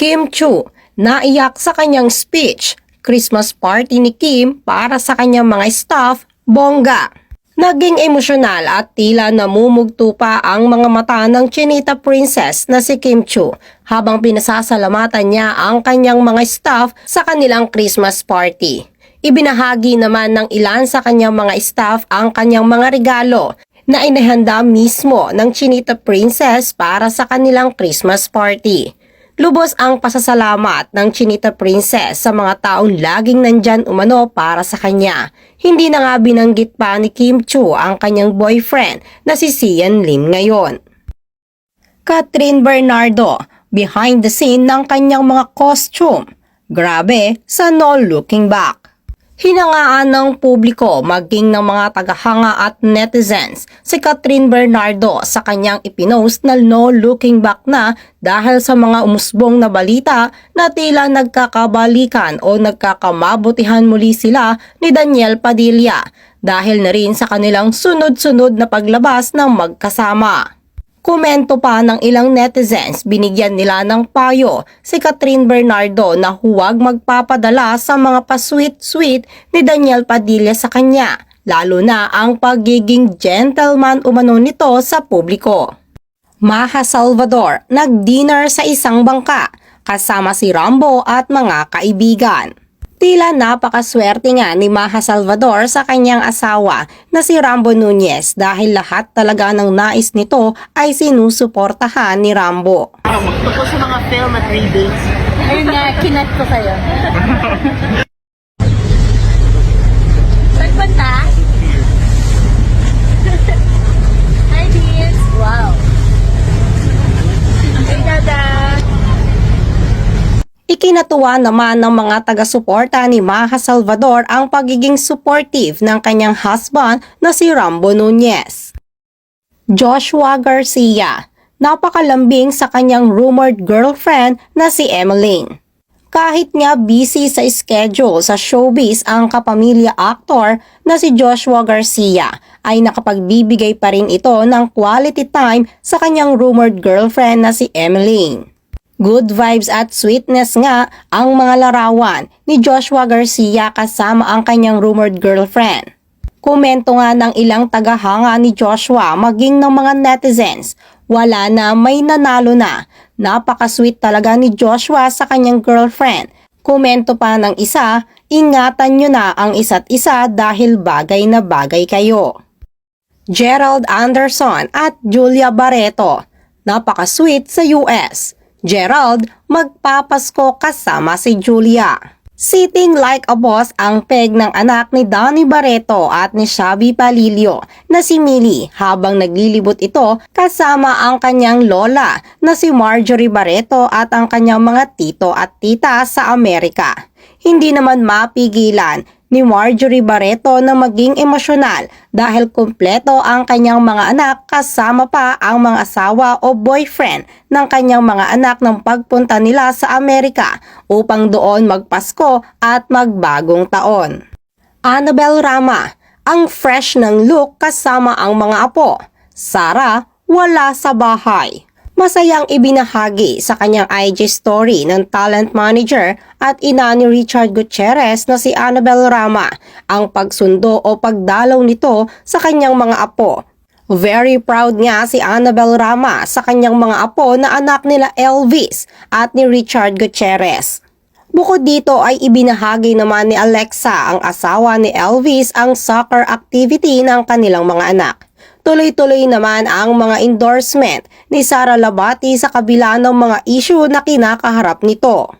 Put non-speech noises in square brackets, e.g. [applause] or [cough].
Kim Chu, naiyak sa kanyang speech, Christmas party ni Kim para sa kanyang mga staff, bongga. Naging emosyonal at tila namumugto pa ang mga mata ng Chinita Princess na si Kim Chu habang pinasasalamatan niya ang kanyang mga staff sa kanilang Christmas party. Ibinahagi naman ng ilan sa kanyang mga staff ang kanyang mga regalo na inihanda mismo ng Chinita Princess para sa kanilang Christmas party. Lubos ang pasasalamat ng Chinita Princess sa mga taong laging nandyan umano para sa kanya. Hindi na nga binanggit pa ni Kim Chu ang kanyang boyfriend na si Sian Lim ngayon. Catherine Bernardo, behind the scene ng kanyang mga costume. Grabe sa No Looking Back. Hinangaan ng publiko maging ng mga tagahanga at netizens si Catherine Bernardo sa kanyang ipinost na no looking back na dahil sa mga umusbong na balita na tila nagkakabalikan o nagkakamabutihan muli sila ni Daniel Padilla dahil na rin sa kanilang sunod-sunod na paglabas ng magkasama. Komento pa ng ilang netizens, binigyan nila ng payo si Catherine Bernardo na huwag magpapadala sa mga pasweet-sweet ni Daniel Padilla sa kanya, lalo na ang pagiging gentleman umano nito sa publiko. Maha Salvador, nag-dinner sa isang bangka, kasama si Rambo at mga kaibigan. Tila napakaswerte nga ni Maha Salvador sa kanyang asawa na si Rambo Nunez dahil lahat talaga ng nais nito ay sinusuportahan ni Rambo. Tungkol sa mga film at readings. Ayun nga, kinat ko sa'yo. [laughs] Ikinatuwa naman ng mga taga-suporta ni Maha Salvador ang pagiging supportive ng kanyang husband na si Rambo Nunez. Joshua Garcia, napakalambing sa kanyang rumored girlfriend na si Emeline. Kahit nga busy sa schedule sa showbiz ang kapamilya actor na si Joshua Garcia ay nakapagbibigay pa rin ito ng quality time sa kanyang rumored girlfriend na si Emeline. Good vibes at sweetness nga ang mga larawan ni Joshua Garcia kasama ang kanyang rumored girlfriend. Komento nga ng ilang tagahanga ni Joshua maging ng mga netizens, wala na may nanalo na. Napaka-sweet talaga ni Joshua sa kanyang girlfriend. Komento pa ng isa, ingatan nyo na ang isa't isa dahil bagay na bagay kayo. Gerald Anderson at Julia Barreto. Napaka-sweet sa US. Gerald, magpapasko kasama si Julia. Sitting like a boss ang peg ng anak ni Donnie Barreto at ni Shabby Palilio na si Millie habang naglilibot ito kasama ang kanyang lola na si Marjorie Barreto at ang kanyang mga tito at tita sa Amerika. Hindi naman mapigilan ni Marjorie Barreto na maging emosyonal dahil kumpleto ang kanyang mga anak kasama pa ang mga asawa o boyfriend ng kanyang mga anak ng pagpunta nila sa Amerika upang doon magpasko at magbagong taon. Annabel Rama, ang fresh ng look kasama ang mga apo. Sara, wala sa bahay masayang ibinahagi sa kanyang IG story ng talent manager at ina ni Richard Gutierrez na si Annabel Rama ang pagsundo o pagdalaw nito sa kanyang mga apo. Very proud nga si Annabel Rama sa kanyang mga apo na anak nila Elvis at ni Richard Gutierrez. Bukod dito ay ibinahagi naman ni Alexa ang asawa ni Elvis ang soccer activity ng kanilang mga anak. Tuloy-tuloy naman ang mga endorsement ni Sara Labati sa kabila ng mga issue na kinakaharap nito.